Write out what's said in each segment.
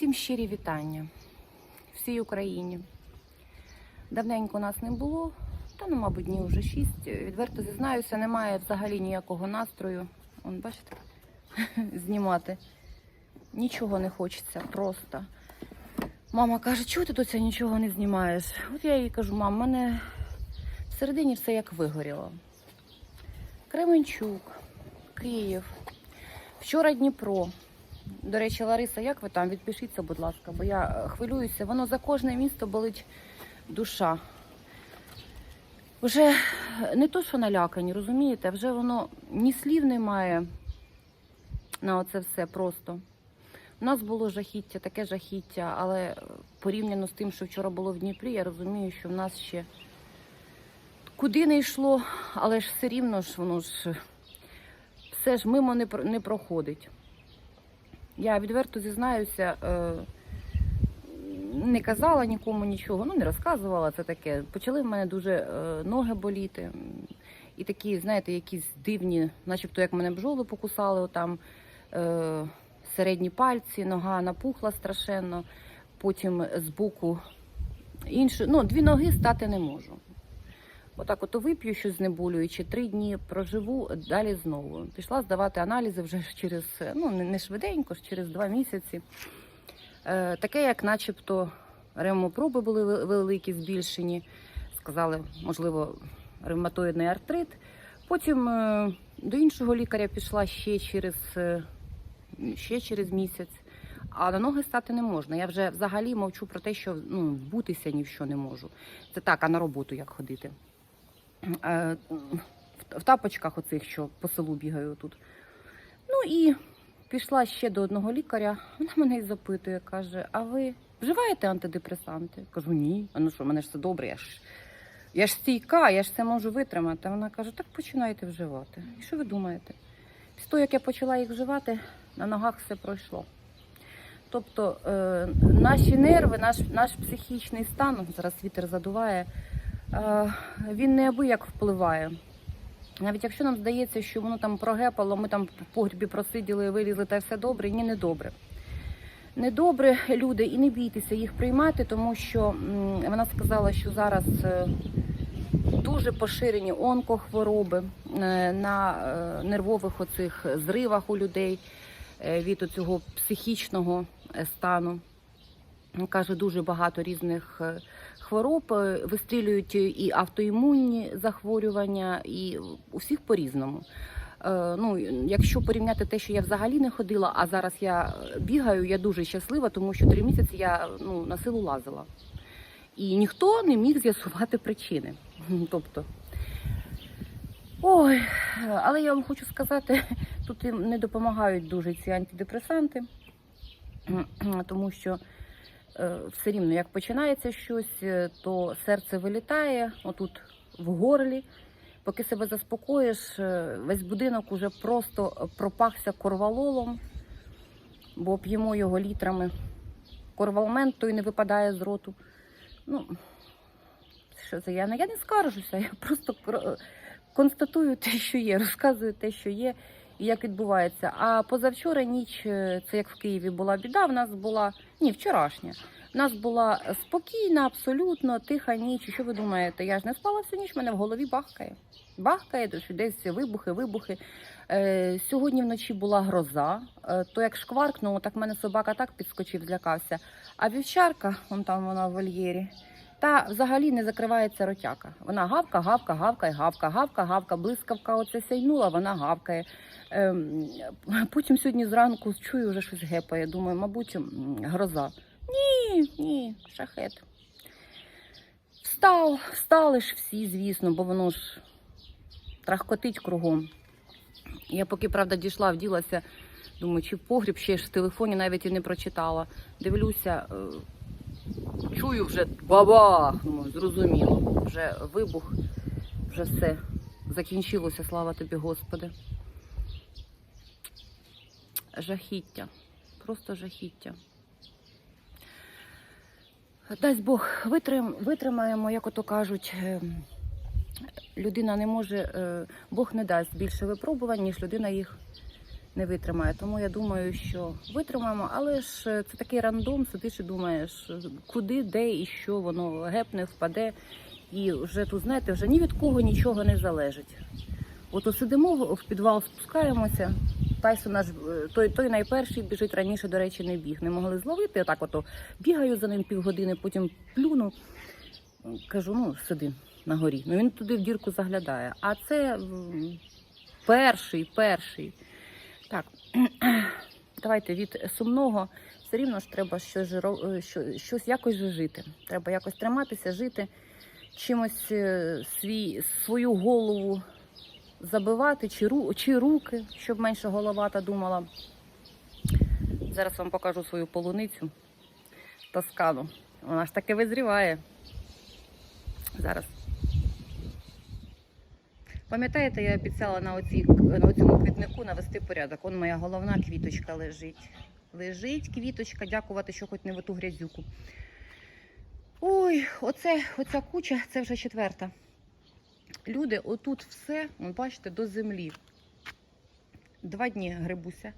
Всім щирі вітання всій Україні. Давненько нас не було, та ну, мабуть, днів вже шість. Відверто зізнаюся, немає взагалі ніякого настрою. Он, бачите, знімати. Нічого не хочеться, просто. Мама каже, чого ти доця нічого не знімаєш? От я їй кажу, мам, мене всередині все як вигоріло. Кременчук, Київ, вчора Дніпро. До речі, Лариса, як ви там? Відпишіться, будь ласка, бо я е, хвилююся. Воно за кожне місто болить душа. Вже не то, що налякані, розумієте, вже воно ні слів немає на оце все просто. У нас було жахіття, таке жахіття, але порівняно з тим, що вчора було в Дніпрі, я розумію, що в нас ще куди не йшло, але ж все рівно ж воно ж все ж мимо не проходить. Я відверто зізнаюся, е, не казала нікому нічого, ну не розказувала це таке. Почали в мене дуже е, ноги боліти. І такі, знаєте, якісь дивні, начебто як мене бджоли покусали, отам е, середні пальці, нога напухла страшенно, потім з боку інше. Ну, дві ноги стати не можу. Отак от вип'ю щось знеболюючи, три дні проживу, далі знову. Пішла здавати аналізи вже через, ну не швиденько, через два місяці. Е, таке, як начебто ревмопроби були великі, збільшені. Сказали, можливо, ревматоїдний артрит. Потім е, до іншого лікаря пішла ще через, е, ще через місяць. А на ноги стати не можна. Я вже взагалі мовчу про те, що ну, вбутися ні в що не можу. Це так, а на роботу як ходити. Е, в- тапочках оцих, що по селу бігаю тут. Ну і пішла ще до одного лікаря. Вона мене і запитує, каже: А ви вживаєте антидепресанти? Кажу, ні. А ну що, мене ж все добре, я ж. Я ж стійка, я ж це можу витримати. Вона каже, так починайте вживати. І що ви думаєте? Після того, як я почала їх вживати, на ногах все пройшло. Тобто е, наші нерви, наш, наш психічний стан, зараз вітер задуває, він неабияк впливає. Навіть якщо нам здається, що воно там прогепало, ми там в погрібі просиділи, вилізли та все добре, ні, не добре. Недобре, люди, і не бійтеся їх приймати, тому що вона сказала, що зараз е, дуже поширені онкохвороби е, на е, нервових оцих зривах у людей е, від цього психічного е, стану. Каже, дуже багато різних е, хвороб е, вистрілюють і автоімунні захворювання, і у всіх по-різному. Е, Ну, якщо порівняти те, що я взагалі не ходила, а зараз я бігаю, я дуже щаслива, тому що три місяці я ну, на силу лазила. І ніхто не міг з'ясувати причини. Тобто, ой, але я вам хочу сказати, тут не допомагають дуже ці антидепресанти, тому що все рівно, як починається щось, е, то серце вилітає отут в горлі. Поки себе заспокоїш, е, весь будинок уже просто пропахся корвалолом, бо п'ємо його літрами. Корвалмент той не випадає з роту. Ну, що це я? не- скаржуся, я просто констатую те, що є, розказую те, що є як відбувається. А позавчора ніч, е, це як в Києві була біда, в нас була ні, вчорашня. У нас була спокійна, абсолютно тиха ніч. Що ви думаєте? Я ж не спала всю ніч, мене в голові бахкає. Бахкає, то що десь вибухи, вибухи. Е, сьогодні вночі була гроза. Е, то як шкваркнуло, так в мене собака так підскочив, злякався. А вівчарка, вон там вона в вольєрі, та взагалі не закривається ротяка. Вона гавка, гавка, гавкає, гавка, гавка, гавка, блискавка оце сяйнула, вона гавкає. Ем, потім сьогодні зранку чую, вже щось гепає. Думаю, мабуть, гроза. Ні, ні, шахет. Встав, встали ж всі, звісно, бо воно ж трахкотить кругом. Я поки, правда, дійшла, вділася, думаю, чи в погріб ще ж в телефоні навіть і не прочитала. Дивлюся, е, чую вже бабах, зрозуміло. Вже вибух, вже все закінчилося, слава тобі, Господи. Жахіття, просто жахіття. Дасть Бог, витрим, витримаємо, як ото кажуть. е, Людина не може, е, Бог не дасть більше випробувань, ніж людина їх не витримає. Тому я думаю, що витримаємо, але ж е, це такий рандом, сидиш і думаєш, куди, де і що воно гепне, впаде. І вже тут, знаєте, вже ні від кого нічого не залежить. От сидимо в підвал, спускаємося. Тайсон наш е, той, той найперший біжить раніше, до речі, не біг. Не могли зловити. Отак ото бігаю за ним півгодини, потім плюну. Кажу, ну сиди на горі. Ну він туди в дірку заглядає. А це перший, перший. Так, давайте від сумного все рівно ж треба щось, е, що- щось якось жити. Треба якось триматися, жити, чимось е, свій, свою голову забивати, чи, ру, чи руки, щоб менше головата думала. Зараз вам покажу свою полуницю тоскану. Вона ж таки визріває. Зараз. Пам'ятаєте, я обіцяла на, оці, на цьому квітнику навести порядок. Он моя головна квіточка лежить. Лежить квіточка, дякувати, що хоч не в ту грязюку. Ой, оце, оця куча, це вже четверта. Люди, отут все, от бачите, до землі. Два дні грибуся.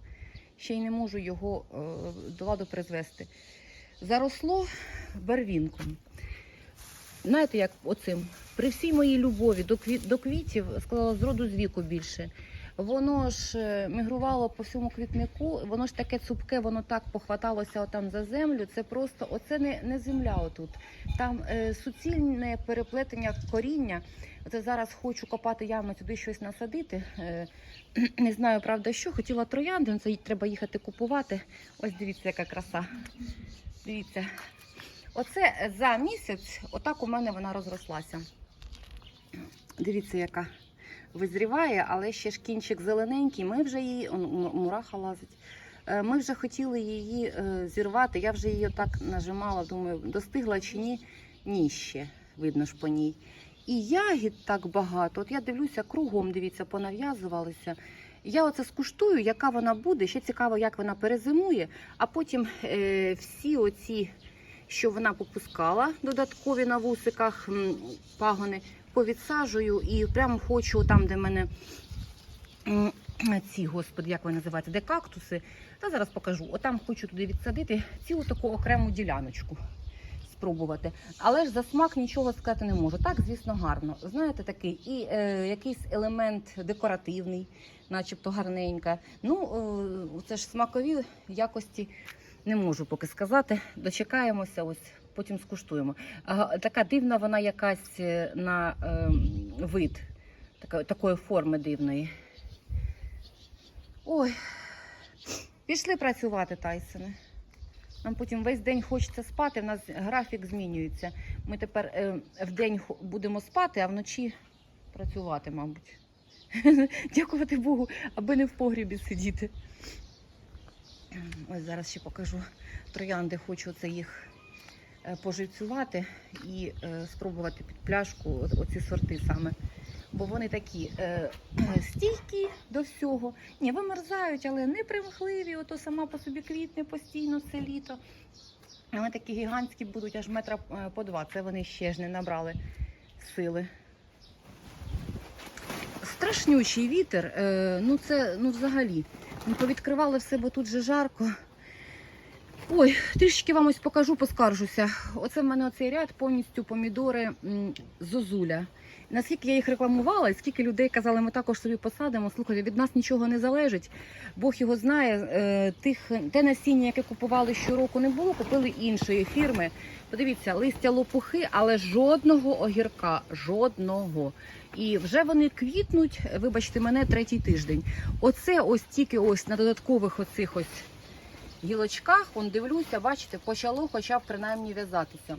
Ще й не можу його е, до ладу призвести. Заросло барвінком. Знаєте, як оцим? При всій моїй любові до, квіт, до квітів сказала з роду з віку більше. Воно ж е, мігрувало по всьому квітнику, воно ж таке цупке, воно так похваталося отам за землю. Це просто оце не, не земля отут. Там е, суцільне переплетення коріння. Оце зараз хочу копати яму, туди щось насадити. Е, не знаю, правда, що. Хотіла троянди, це треба їхати купувати. Ось дивіться, яка краса. Дивіться. Оце за місяць, отак у мене вона розрослася. Дивіться, яка визріває, але ще ж кінчик зелененький. Ми вже її, мураха лазить. Е, Ми вже хотіли її е, зірвати. Я вже її отак нажимала, думаю, достигла чи ні. Ні, ще видно ж по ній. І ягід так багато. От я дивлюся, кругом дивіться, понав'язувалися. Я оце скуштую, яка вона буде. Ще цікаво, як вона перезимує, а потім е, всі оці, що вона попускала, додаткові на вусиках пагони, повідсаджую і прямо хочу там, де в мене ці, господи, як вони називаються, де кактуси. Та зараз покажу. Отам хочу туди відсадити цілу таку окрему діляночку. Спробувати. Але ж за смак нічого сказати не можу. Так, звісно, гарно. Знаєте, такий і е, якийсь елемент декоративний, начебто гарненька. Ну, е, це ж смакові якості не можу поки сказати. Дочекаємося, ось потім скуштуємо. Така дивна вона якась е, на е, вид, така, такої форми дивної. Ой, пішли працювати, Тайсоне. Нам потім весь день хочеться спати, в нас графік змінюється. Ми тепер е, в день будемо спати, а вночі працювати, мабуть. Дякувати Богу, аби не в погрібі сидіти. Ось зараз ще покажу троянди, хочу це їх е, поживцювати і е, спробувати під пляшку оці сорти саме. Бо вони такі е, стійкі до всього. Ні, вимерзають, але не примхливі. Ото сама по собі квітне постійно це літо. Вони такі гігантські будуть аж метра е, по два. Це вони ще ж не набрали сили. Страшнючий вітер. Е, ну це ну взагалі. Ми повідкривали все, бо тут же жарко. Ой, трішечки вам ось покажу, поскаржуся. Оце в мене оцей ряд повністю помідори зозуля. Наскільки я їх рекламувала, і скільки людей казали, ми також собі посадимо. Слухайте, від нас нічого не залежить. Бог його знає. Е, тих те насіння, яке купували щороку, не було, купили іншої фірми. Подивіться, листя лопухи, але жодного огірка, жодного. І вже вони квітнуть, вибачте мене, третій тиждень. Оце ось тільки ось на додаткових оцих ось гілочках, он дивлюся, бачите, почало хоча б принаймні в'язатися.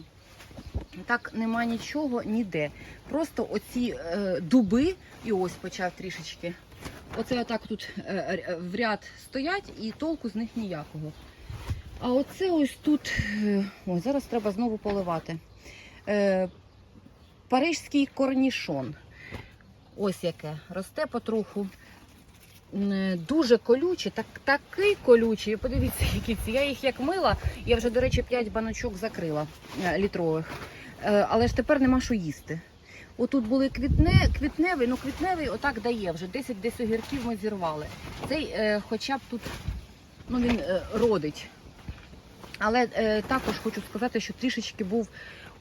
Так нема нічого ніде. Просто оці е, дуби, і ось почав трішечки. Оце отак тут е, р- в ряд стоять і толку з них ніякого. А оце ось тут, е, ой, зараз треба знову поливати. Е, парижський корнішон. Ось яке. Росте потроху. М, Дуже колючі, так, такий колючий. Подивіться, які ці. Я їх як мила. Я вже, до речі, 5 баночок закрила е, літрових. Е, Але ж тепер нема що їсти. Отут були квітне, квітневий, ну квітневий отак дає вже. 10 десь огірків ми зірвали. Цей е, хоча б тут ну, він е, родить. Але е, також хочу сказати, що трішечки був,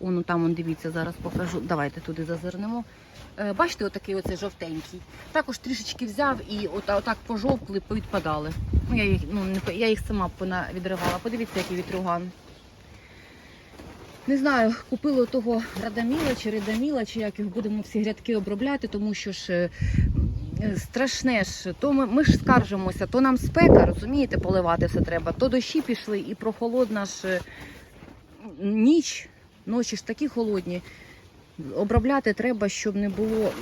он там, он, дивіться, зараз покажу. Давайте туди зазирнемо. Е, бачите, отакий оцей жовтенький. Також трішечки взяв і от, отак пожовкли, повідпадали. Ну, я їх, ну, я їх сама відривала. Подивіться, який вітрюган. Не знаю, купили того радаміла чи редаміла, чи як його будемо всі грядки обробляти, тому що ж е, е, страшне ж, то ми, ми ж скаржимося, то нам спека, розумієте, поливати все треба, то дощі пішли і прохолодна ж ніч, ночі ж такі холодні. Обробляти треба, щоб не було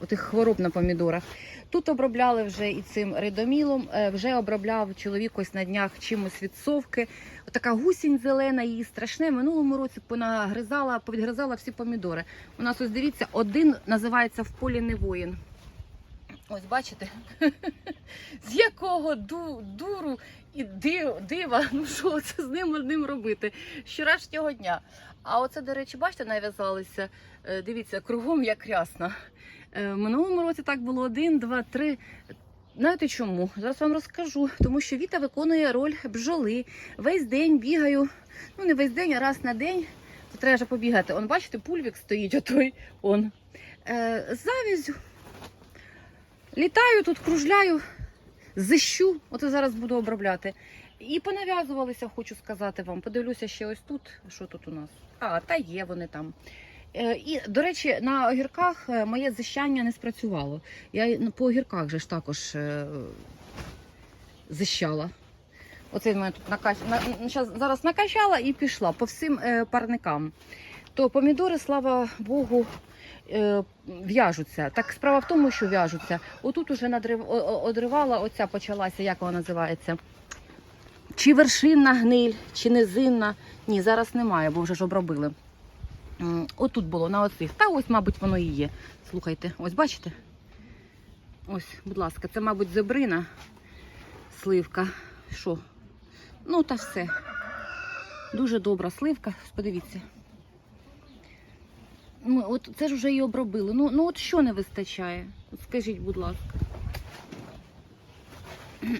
отих хвороб на помідорах. Тут обробляли вже і цим редомілом, е, вже обробляв чоловік ось на днях чимось від совки. Така гусінь зелена, її страшне. Минулому році понагризала, повідгризала всі помідори. У нас ось дивіться, один називається в полі не воїн. Ось бачите, з якого ду, дуру і див, дива, ну що це з ним одним робити вчорашнього дня. А оце, до речі, бачите, нав'язалися. Е, Дивіться, кругом як рясно. Е, В минулому році так було один, два, три. Знаєте чому? Зараз вам розкажу. Тому що Віта виконує роль бджоли. Весь день бігаю. Ну, не весь день, а раз на день. То треба вже побігати. Он, бачите, пульвік стоїть, отой он. Е, завізю. Літаю тут, кружляю, зищу. От зараз буду обробляти. І понав'язувалися, хочу сказати вам. Подивлюся ще ось тут. Що тут у нас? А, та є вони там. Е, І, до речі, на огірках е, моє зищання не спрацювало. Я по огірках же ж також е, зищала. Оце в мене тут накач... зараз накачала і пішла по всім парникам. То помідори, слава Богу, в'яжуться. Так справа в тому, що в'яжуться. Отут уже надрив... одривала, оця почалася, як вона називається. Чи вершинна гниль, чи низинна. Ні, зараз немає, бо вже ж обробили. Отут було на оцих. Та ось, мабуть, воно і є. Слухайте, ось бачите? Ось, будь ласка, це, мабуть, зебрина, сливка. Що? Ну, та все. Дуже добра сливка. Подивіться. Ну, от це ж вже її обробили. Ну, ну от що не вистачає? От скажіть, будь ласка.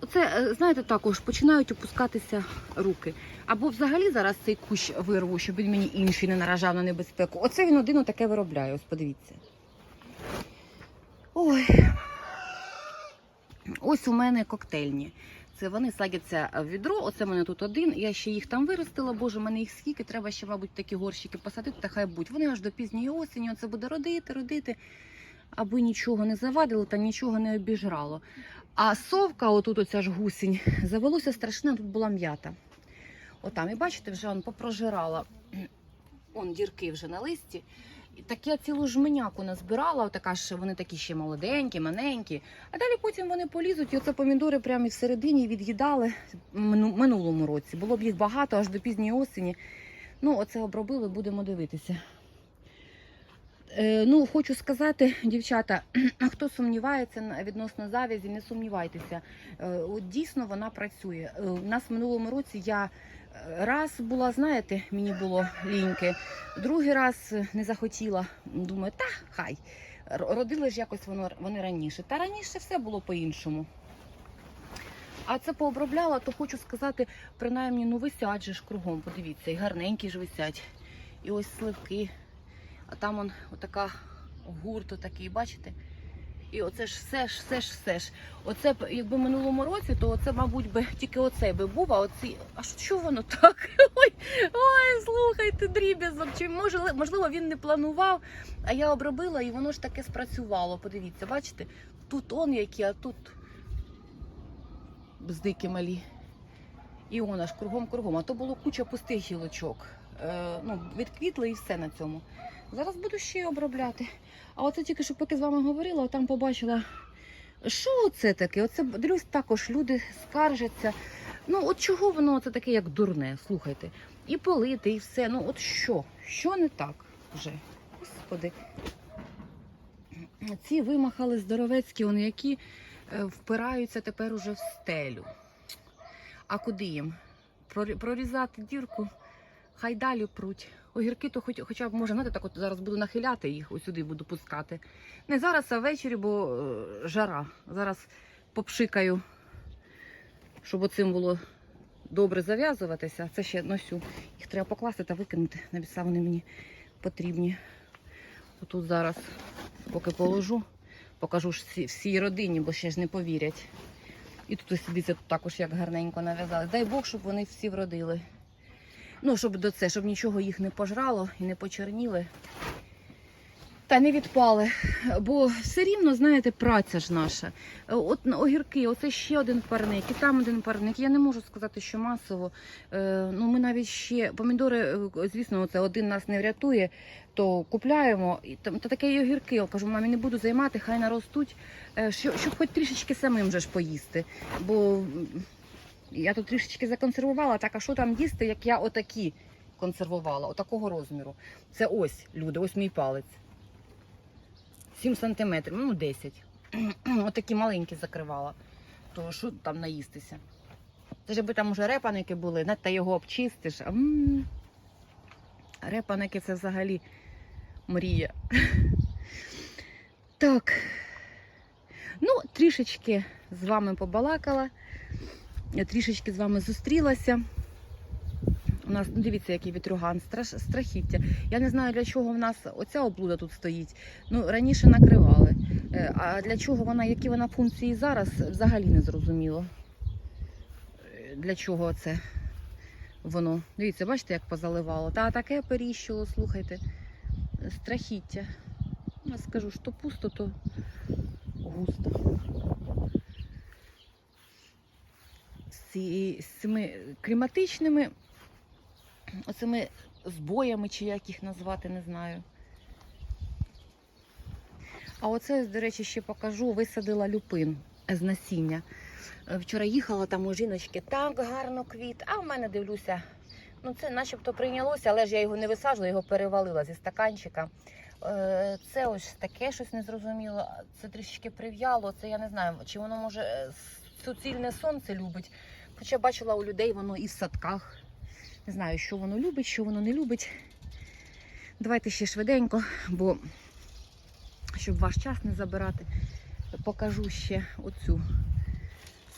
Оце, е, знаєте, також починають опускатися руки. Або взагалі зараз цей кущ вирву, щоб він мені інший не наражав на небезпеку. Оце він один таке виробляє, ось подивіться. Ой. Ось у мене коктейльні. Це вони садяться в відро. Оце в мене тут один. Я ще їх там виростила. Боже, в мене їх скільки. Треба ще, мабуть, такі горщики посадити, та хай будь. Вони аж до пізньої осені. Оце буде родити, родити, аби нічого не завадило та нічого не обіжрало. А совка, отут оця ж гусінь, завелося страшне, тут була м'ята. Отам, і бачите, вже он попрожирала. Он дірки вже на листі. Так я цілу жменяку назбирала, отака ж вони такі ще молоденькі, маленькі. А далі потім вони полізуть, і оце помідори прямо і всередині від'їдали в минулому році. Було б їх багато аж до пізньої осені. Ну, оце обробили, будемо дивитися. Е, ну, хочу сказати, дівчата, хто сумнівається відносно завязі, не сумнівайтеся. Е, от дійсно вона працює. Е, у нас в минулому році я раз була, знаєте, мені було ліньки, другий раз не захотіла. Думаю, та хай. Родили ж якось воно вони раніше. Та раніше все було по-іншому. А це пообробляла, то хочу сказати, принаймні, ну висять же ж кругом, подивіться, і гарненькі ж висять. І ось сливки. А там он отака гурт такий, бачите? І оце ж все ж, все ж, все ж. Оце якби минулому році, то оце, мабуть, би тільки оцей би був, а оці. А що воно так? Ой, ой, слухайте, дріб'язок. Чи може, можливо, він не планував, а я обробила і воно ж таке спрацювало. Подивіться, бачите? Тут он які, а тут бздики малі. І он аж кругом-кругом. А то було куча пустих гілочок. Е, ну, відквітли і все на цьому. Зараз буду ще обробляти. А оце тільки що поки з вами говорила, там побачила, що це таке? Оце дивлюсь, також люди скаржаться. Ну, от чого воно це таке, як дурне, слухайте. І полити, і все. Ну, от що? Що не так вже? Господи. Ці вимахали здоровецькі, вони які е, впираються тепер уже в стелю. А куди їм? Прорізати дірку? хай далі пруть. Огірки то хоч, хоча б може, знаєте, так от зараз буду нахиляти їх, ось сюди буду пускати. Не зараз, а ввечері, бо е, жара. Зараз попшикаю, щоб оцим було добре зав'язуватися. Це ще носю. Їх треба покласти та викинути. Навіса вони мені потрібні. Отут зараз, поки положу, покажу всі, всій родині, бо ще ж не повірять. І тут ось дивіться, також як гарненько нав'язали. Дай Бог, щоб вони всі вродили. Ну, щоб до це, щоб нічого їх не пожрало і не почерніли. Та не відпали. Бо все рівно, знаєте, праця ж наша. От огірки, оце ще один парник, і там один парник. Я не можу сказати, що масово. Е, ну, ми навіть ще помідори, е, звісно, це один нас не врятує, то купляємо. І там та таке і огірки. Я кажу, мамі, не буду займати, хай наростуть, е, щоб, хоч трішечки самим же ж поїсти. Бо я тут трішечки законсервувала, так а що там їсти, як я отакі консервувала, отакого розміру. Це ось, люди, ось мій палець. 7 сантиметрів, ну 10. Отакі маленькі закривала. То що там наїстися? Це ж якби там уже репаники були, не, його обчистиш. А, м, Репаники це взагалі мрія. Так. Ну, трішечки з вами побалакала. Я трішечки з вами зустрілася. У нас, ну дивіться, який вітрюган, страш, страхіття. Я не знаю, для чого в нас оця облуда тут стоїть. Ну, раніше накривали. Е, А для чого вона, які вона функції зараз, взагалі не зрозуміло. Для чого це воно? Дивіться, бачите, як позаливало. Та таке періщило, слухайте. Страхіття. Я скажу, що пусто, то густо. З, з цими кліматичними оцими збоями, чи як їх назвати, не знаю. А оце, до речі, ще покажу, висадила люпин з насіння. Е, Вчора їхала там у жіночки, так гарно квіт, а в мене дивлюся. Ну, це начебто прийнялося, але ж я його не висаджувала, його перевалила зі стаканчика. Е, Це ось таке щось незрозуміло. Це трішечки прив'яло. Це я не знаю, чи воно може е, суцільне сонце любить. Хоча бачила у людей воно і в садках. Не знаю, що воно любить, що воно не любить. Давайте ще швиденько, бо щоб ваш час не забирати, покажу ще оцю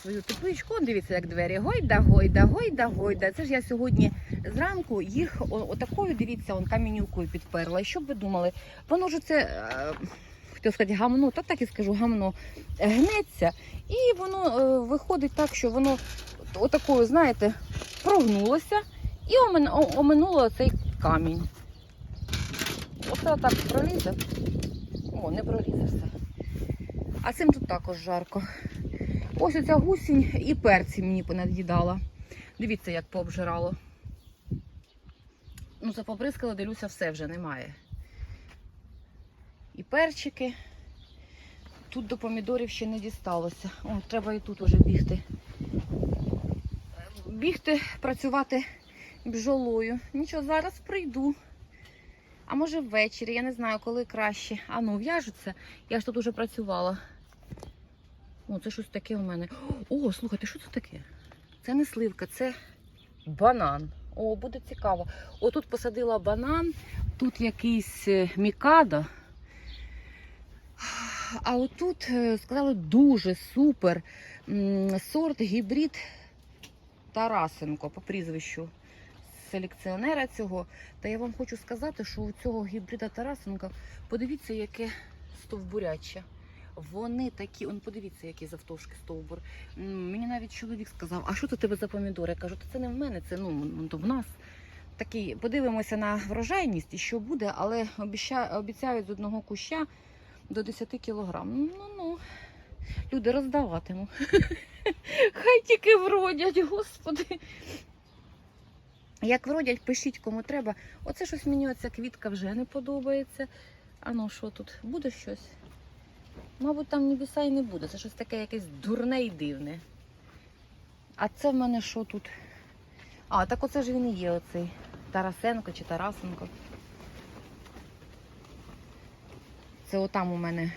свою тепличку. Дивіться, як двері. Гойда, гойда, гойда, гойда. Це ж я сьогодні зранку їх отакою, дивіться, он камінюкою підперла. І що б ви думали? Воно ж це, е, хотів сказати, гамно, та так і скажу, гамно гнеться. І воно е, виходить так, що воно отакою, знаєте, прогнулося і омен- о- оминуло цей камінь. Оце так пролізе. О, не пролізе все. А цим тут також жарко. Ось оця гусінь і перці мені понад'їдала. Дивіться, як пообжирало. Ну, запоприскала, дивлюся, все вже немає. І перчики. Тут до помідорів ще не дісталося. О, треба і тут уже бігти. Бігти, працювати бджолою. Нічого, зараз прийду. А може ввечері, я не знаю, коли краще. А ну, в'яжуться. Я ж тут уже працювала. О, це щось таке у мене. О, слухайте, що це таке? Це не сливка, це банан. О, буде цікаво. Отут посадила банан, тут якийсь е, мікадо. А отут е, сказали дуже супер сорт гібрид Тарасенко по прізвищу селекціонера цього. Та я вам хочу сказати, що у цього гібрида Тарасенка, подивіться, яке стовбуряче. Вони такі, он подивіться, який завтовшки стовбур. Мені навіть чоловік сказав, а що це тебе за помідори? Я кажу, «Та це не в мене, це ну, то в нас. Такий, подивимося на врожайність і що буде, але обіцяють з одного куща до 10 кілограм. Ну ну, люди роздаватиму. Хай тільки вродять, господи. Як вродять, пишіть кому треба. Оце щось мені оця квітка вже не подобається. А ну що тут? Буде щось? Мабуть, там небіса і не буде. Це щось таке якесь дурне і дивне. А це в мене що тут? А, так оце ж він і є оцей Тарасенко чи Тарасенко. Це отам у мене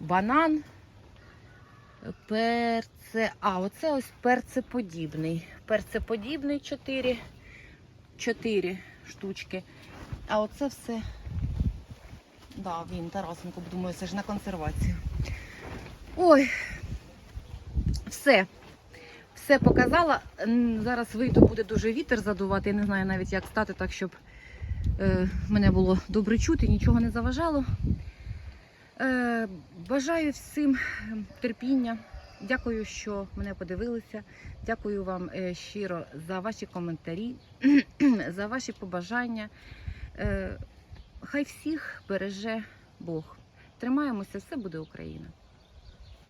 банан. Перце. А, оце ось перцеподібний. Перцеподібний 4. чотири штучки. А оце все. Да, він Тарасенко, думаю, це ж на консервацію. Ой, все. Все показала. Зараз вийду, буде дуже вітер задувати. Я не знаю навіть, як стати так, щоб е, мене було добре чути, нічого не заважало. Е, бажаю всім ем, терпіння. Дякую, що мене подивилися. Дякую вам е, щиро за ваші коментарі, за ваші побажання. Е, хай всіх береже Бог. Тримаємося, все буде Україна.